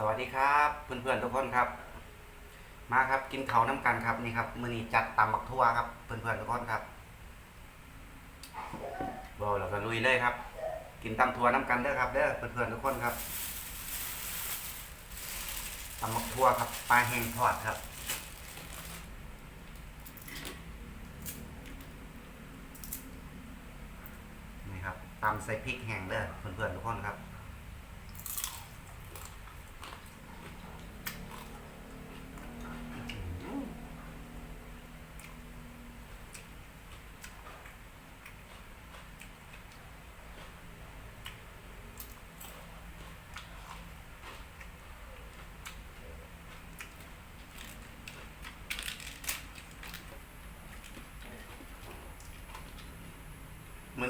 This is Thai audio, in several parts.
สวัสดีครับเพื่อนๆทุกคนครับ มาครับกินเขาน้ำกันครับนี่ครับมือนี้จัดตำบักทั่วครับเพื่อนๆทุกคนครับบอเราก็ลุยเลยครับ กินตำทั่วน้ำกันเด้อครับเด้อเพื่อนๆทุกคนครับตำบักทั่วครับปลาแห้งทอดครับนี่ครับตำใส่พริกแห้งเด้อเพื่อนๆทุกคนครับ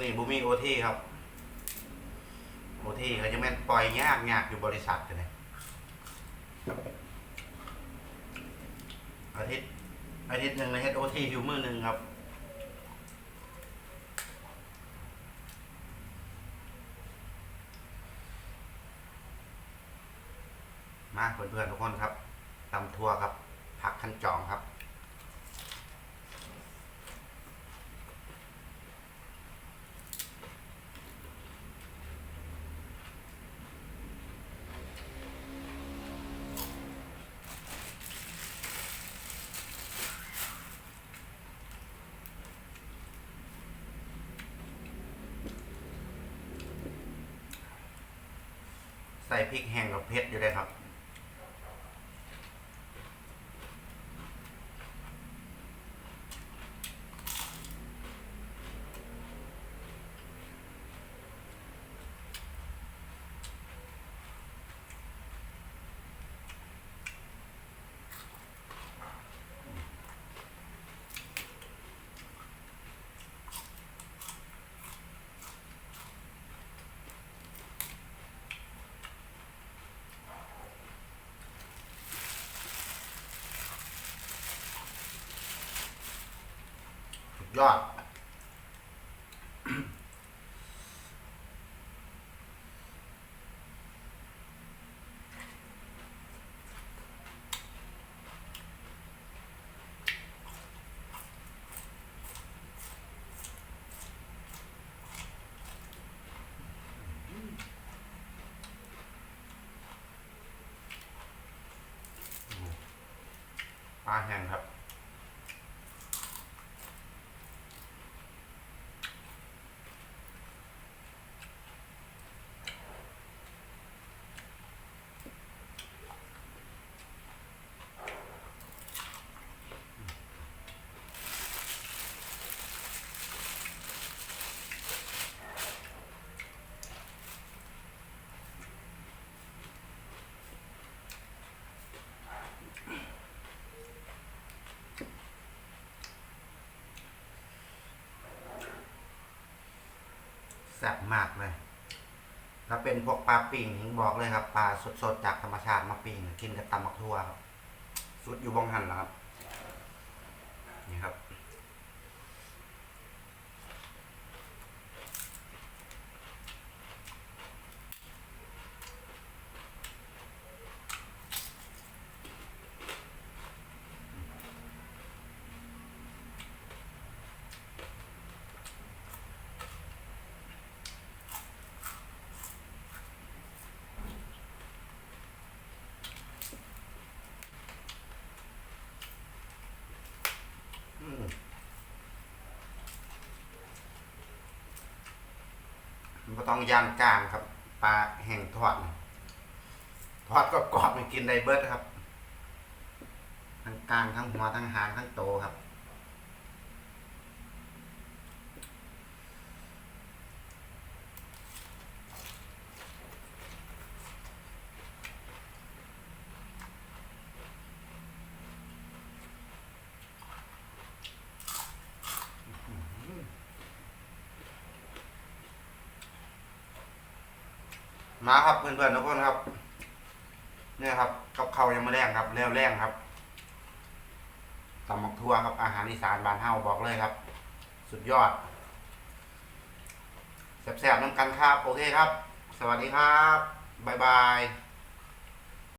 นี้บุมีโอทีครับโอทีเขาจะแม่นปล่อยยากยากอยู่บริษัทกันเลยอาทิตย์อาทิตย์หนึ่งในเฮดโอทีอยู่มือหนึ่งครับมาเพื่อนๆทุกคนครับตำทัวครับผักขั้นจองครับ ใส่พริกแห้งกับเผ็ดอยู่เลยครับ ดยอด ปลาแห้งครับ มากเลย ถ้าเป็นพวกปลาปิ่งบอกเลยครับปลาสดๆจากธรรมชาติมาปิ่งกินกับตำบักทั่วครับสุดอยู่บ้องหันแล้วครับ นี่ครับ อืมมัน ก็ต้องย่างกลางครับปลาแห้งทอดทอดก็กรอบมันกินได้เบิร์ดครับ ทั้งกลางทั้งหัวทั้งหางทั้งโตครับ มาครับเพื่อนๆทุกคนครับ เนี่ยครับกับเขายังไม่แรงครับแล้วแรงครับตำมักทั่วครับ อาหารอีสานบานเฮาบอกเลยครับ สุดยอดแซ่บๆน้ำกันครับ โอเคครับ สวัสดีครับ บ๊ายบาย